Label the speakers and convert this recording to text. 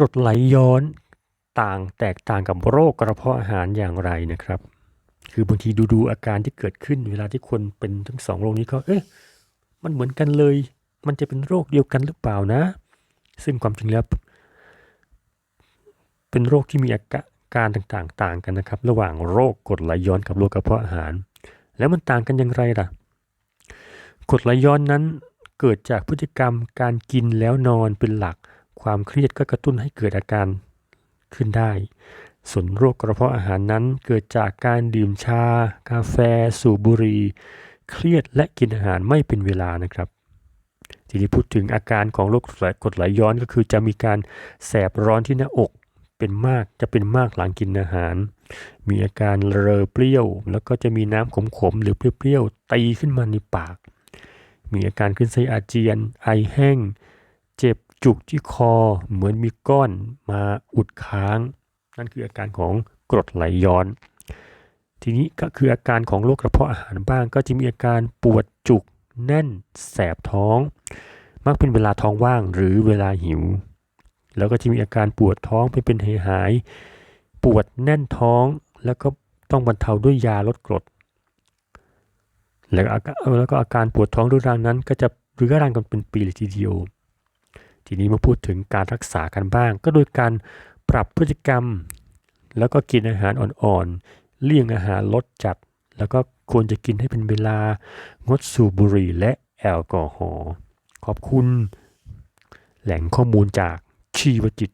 Speaker 1: กรดไหลย้อนต่างแตกต่างกับโรคกระเพาะอาหารอย่างไรนะครับ คือบางทีดูดูๆอาการที่เกิดขึ้นเวลาที่คนเป็นทั้งสองโรคนี้ก็เอ๊ะมันเหมือนกันเลย มันจะเป็นโรคเดียวกันหรือเปล่านะ ซึ่งความจริงแล้ว เป็นโรคที่มีอาการต่างๆ ต่างกันนะครับ ระหว่างโรคกรดไหลย้อนกับโรคกระเพาะอาหาร แล้วมันต่างกันอย่างไรล่ะกรดไหลย้อนนั้นเกิดจากพฤติกรรมการกินแล้วนอนเป็นหลัก ความเครียดก็กระตุ้นให้เกิดอาการขึ้นได้ ส่วนโรคกระเพาะอาหารนั้นเกิดจากการดื่มชา กาแฟ สูบบุหรี่ เครียดและกินอาหารไม่เป็นเวลานะครับทีนี้พูดถึงอาการของโรคกดไหลย้อนก็คือจะมีการแสบร้อนที่หน้าอกเป็นมากจะเป็นมากหลังกินอาหาร มีอาการเรอเปรี้ยว แล้วก็จะมีน้ำขมๆหรือเปรี้ยวๆตีขึ้นมาในปาก มีอาการขึ้นไส้อาเจียน ไอแห้ง เจ็บ จุกที่คอเหมือนมีก้อนมาอุดค้าง นั่นคืออาการของกรดไหลย้อน ทีนี้ก็คืออาการของโรคกระเพาะอาหารบ้าง ก็จะมีอาการปวดจุกแน่นแสบท้อง มักเป็นเวลาท้องว่างหรือเวลาหิว แล้วก็จะมีอาการปวดท้องไปเป็นหายหาย ปวดแน่นท้องแล้วก็ต้องบรรเทาด้วยยาลดกรด แล้วก็อาการแล้วก็อาการปวดท้องรื้อรังนั้นก็จะเรื้อรังกันเป็นปีเลยทีเดียว ทีนี้มาพูดถึงการรักษากันบ้าง ก็โดยการปรับพฤติกรรม แล้วก็กินอาหารอ่อนๆ เลี่ยงอาหารลดจัด แล้วก็ควรจะกินให้เป็นเวลางดสูบบุหรี่และแอลกอฮอล์ขอบคุณ แหล่งข้อมูลจากชีวจิต